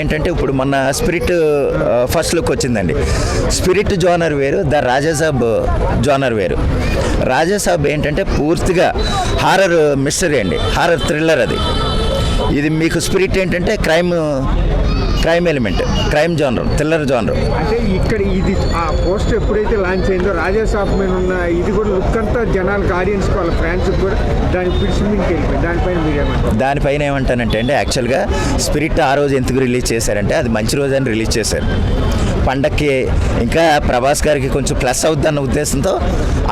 ఏంటంటే ఇప్పుడు మొన్న స్పిరిట్ ఫస్ట్ లుక్ వచ్చిందండి. స్పిరిట్ జోనర్ వేరు ద రాజాసాబ్ జోనర్ వేరు. రాజాసాబ్ ఏంటంటే పూర్తిగా హారర్ మిస్టరీ అండి హారర్ థ్రిల్లర్ అది. ఇది మీకు స్పిరిట్ ఏంటంటే crime crime element crime genre thriller genre. అంటే ఇక్కడ ఇది ఆ పోస్ట్ ఎప్పుడైతే లాంచ్ అయిందో రాజా షాప్ మీద ఉన్న ఇది కూడా లుక్ అంతా జనాలకు ఆడియన్స్ వాళ్ళ ఫ్యాన్స్ కూడా దాని వెళ్ళిపోయింది దానిపైన మీరు ఏమంటారు? దానిపైన ఏమంటానంటే అండి యాక్చువల్గా స్పిరిట్ ఆ రోజు ఎందుకు రిలీజ్ చేశారంటే అది మంచి రోజు అని రిలీజ్ చేశారు. పండక్కి ఇంకా ప్రభాస్ గారికి కొంచెం ప్లస్ అవుద్దన్న ఉద్దేశంతో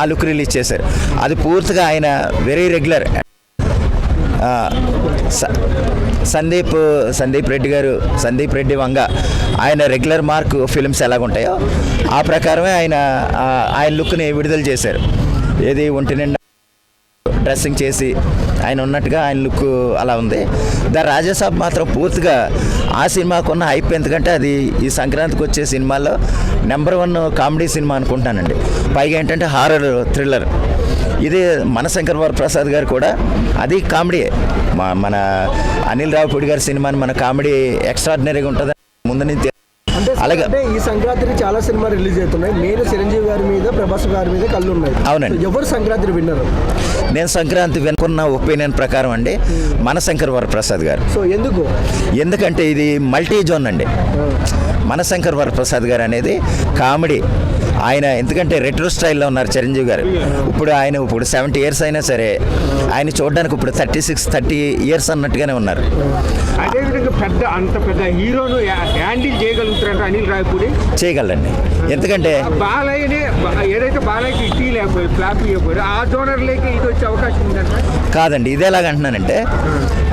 ఆ లుక్ రిలీజ్ చేశారు. అది పూర్తిగా ఆయన వెరీ రెగ్యులర్ సందీప్ సందీప్ రెడ్డి గారు సందీప్ రెడ్డి వంగ. ఆయన రెగ్యులర్ మార్క్ ఫిల్మ్స్ ఎలాగుంటాయో ఆ ప్రకారమే ఆయన ఆయన లుక్ని విడుదల చేశారు. ఏది ఒంటి నిండా డ్రెస్సింగ్ చేసి ఆయన ఉన్నట్టుగా ఆయన లుక్ అలా ఉంది. ద రాజాసాబ్ మాత్రం పూర్తిగా ఆ సినిమాకు ఉన్న హైప్ ఎందుకంటే అది ఈ సంక్రాంతికి వచ్చే సినిమాల్లో నెంబర్ వన్ కామెడీ సినిమా అనుకుంటానండి. పైగా ఏంటంటే హారర్ థ్రిల్లర్ ఇది మన శంకర్ వరప్రసాద్ గారు కూడా. అది కామెడీ. మన అనిల్ రావుపూడి గారి సినిమాని మన కామెడీ ఎక్స్ట్రాడినరీగా ఉంటుంది ముందు నుంచి అలాగే అంటే ఈ సంక్రాంతికి చాలా సినిమా రిలీజ్ అవుతున్నాయి. మెయిన్ చిరంజీవి గారి మీద ప్రభాస్ గారి మీద కళ్ళు ఉన్నాయి అవునండి. ఎవరు సంక్రాంతి విన్నారు నేను సంక్రాంతి వెనుకున్న ఒపీనియన్ ప్రకారం అండి మన శంకర్ వరప్రసాద్ గారు. సో ఎందుకు? ఎందుకంటే ఇది మల్టీ జోన్ అండి. మనశంకర్ వరప్రసాద్ గారు అనేది కామెడీ. ఆయన ఎందుకంటే రెట్రో స్టైల్లో ఉన్నారు చిరంజీవి గారు. ఇప్పుడు ఆయన ఇప్పుడు సెవెంటీ ఇయర్స్ అయినా సరే ఆయన చూడడానికి ఇప్పుడు థర్టీ సిక్స్ థర్టీ ఇయర్స్ అన్నట్టుగానే ఉన్నారు. పెద్ద అంత పెద్ద హీరోను హ్యాండిల్ చేయగలుగుతారంట అనిల్ రాయపూడి. చేయగలండి ఎందుకంటే బాలయ్యనే ఏదైతే బాలయ్యకి ఇటీ లేకపోయి ఫ్లాప్ ఇవ్వకపోయి ఆ జోనర్లోకి ఇది వచ్చే అవకాశం ఉందంట. కాదండి ఇది ఎలాగంటున్నానంటే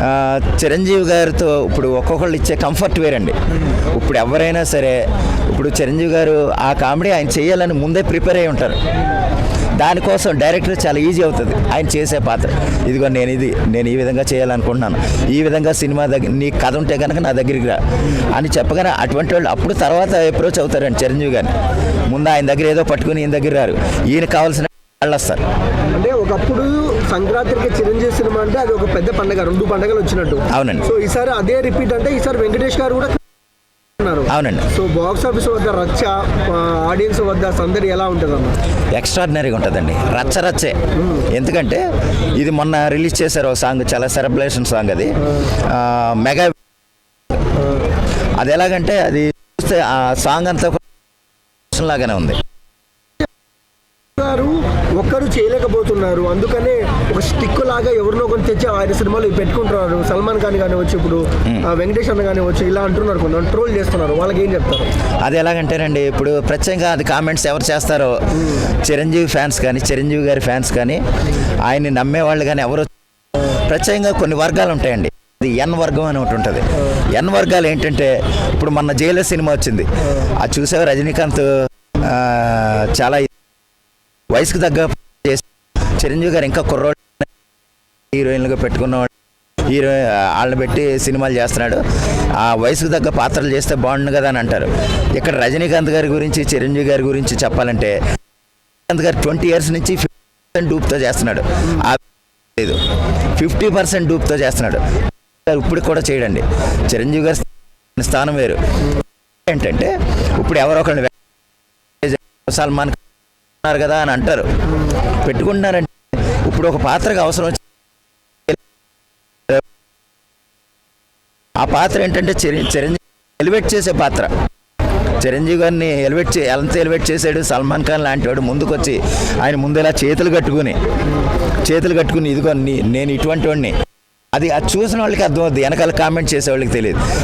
ఆ, చిరంజీవి గారితో ఇప్పుడు ఒక్కొక్కళ్ళు ఇచ్చే కంఫర్ట్ వేరండి. ఇప్పుడు ఎవరైనా సరే ఇప్పుడు చిరంజీవి గారు ఆ కామెడీ ఆయన చేయాలని ముందే ప్రిపేర్ అయి ఉంటారు. దానికోసం డైరెక్టర్ చాలా ఈజీ అవుతుంది. ఆయన చేసే పాత్ర. ఇదిగో నేను ఇది నేను ఈ విధంగా చేయాలనుకుంటున్నాను. ఈ విధంగా సినిమా దగ్గర నీ కథ ఉంటే కనుక నా దగ్గరికి రా. అని చెప్పగానే అటువంటి వాళ్ళు అప్పుడు తర్వాత అప్రోచ్ అవుతారండి చిరంజీవి గారిని. ముందు ఆయన దగ్గర ఏదో పట్టుకుని ఈయన దగ్గర రారు. ఈయన కావాల్సిన వాళ్ళు వస్తారు. అంటే ఒకప్పుడు సంక్రాంతికి చిరంజీవి సినిమా అంటే అది ఒక పెద్ద పండగ రెండు పండగలు వచ్చినట్టు. అవునండి. సో ఈసారి అదే రిపీట్ అంటే ఈసారి వెంకటేష్ గారు కూడా అవునండి. సో బాక్స్ ఆఫీస్ వద్ద రచ్చ ఆడియన్స్ వద్ద సందడి ఎలా ఉంటుంది అన్న ఎక్స్ట్రాడినరీగా ఉంటుందండి. రచ్చ రచ్చే. ఎందుకంటే ఇది మొన్న రిలీజ్ చేశారు సాంగ్ చాలా సెలబ్రేషన్ సాంగ్ అది. మెగా అది ఎలాగంటే అది చూస్తే ఆ సాంగ్ అంతా లాగానే ఉంది. చేయలేకపోతున్నారు. అందుకనే ఒక స్టిక్ లాగా ఎవరినో ఒకరు తెచ్చి ఆయన సినిమాలు పెట్టుకుంటున్నారు. సల్మాన్ ఖాన్ కానీ వచ్చి ఇప్పుడు వెంకటేష్ అన్న కానీ వచ్చి ఇలా అంటున్నారు కొంచెం ట్రోల్ చేస్తున్నారు. వాళ్ళకి ఏం చెప్తారు? అది ఎలాగంటేనండి ఇప్పుడు ప్రత్యేకంగా అది కామెంట్స్ ఎవరు చేస్తారో చిరంజీవి ఫ్యాన్స్ కానీ చిరంజీవి గారి ఫ్యాన్స్ కానీ ఆయన్ని నమ్మేవాళ్ళు కానీ ఎవరు ప్రత్యేకంగా కొన్ని వర్గాలు ఉంటాయండి. అది ఎన్ వర్గం అని ఒకటి ఉంటుంది. ఎన్ వర్గాలు ఏంటంటే ఇప్పుడు మన జైలు సినిమా వచ్చింది. అది చూసే రజనీకాంత్ చాలా వయసుకు తగ్గ చిరంజీవి గారు ఇంకా కుర్రోళ్ళు హీరోయిన్లుగా పెట్టుకున్నవాడు హీరో వాళ్ళని పెట్టి సినిమాలు చేస్తున్నాడు. ఆ వయసుకు తగ్గ పాత్రలు చేస్తే బాగుండు కదా అని అంటారు. ఇక్కడ రజనీకాంత్ గారి గురించి చిరంజీవి గారి గురించి చెప్పాలంటే రజనీకాంత్ గారు ట్వంటీ ఇయర్స్ నుంచి ఫిఫ్టీ పర్సెంట్ డూప్తో చేస్తున్నాడు. ఆ లేదు ఫిఫ్టీ పర్సెంట్ డూప్తో చేస్తున్నాడు. ఇప్పుడు కూడా చేయడండి. చిరంజీవి గారి స్థానం వేరు. ఏంటంటే ఇప్పుడు ఎవరో ఒకరిని సల్మాన్ ఖాన్ ఉన్నారు కదా అని అంటారు. పెట్టుకుంటున్నారంటే ఇప్పుడు ఒక పాత్రకు అవసరం వచ్చి ఆ పాత్ర ఏంటంటే చిరం- చిరంజీవి ఎలివేట్ చేసే పాత్ర. చిరంజీవి గారిని ఎలివేట్ చే ఎంత ఎలివేట్ చేశాడు సల్మాన్ ఖాన్ లాంటి వాడు ముందుకొచ్చి ఆయన ముందు ఇలా చేతులు కట్టుకుని చేతులు కట్టుకుని ఇదిగో నేను ఇటువంటి వాడిని. అది అది చూసిన వాళ్ళకి అర్థమవుద్ది వెనకాల కామెంట్ చేసే వాళ్ళకి తెలియదు.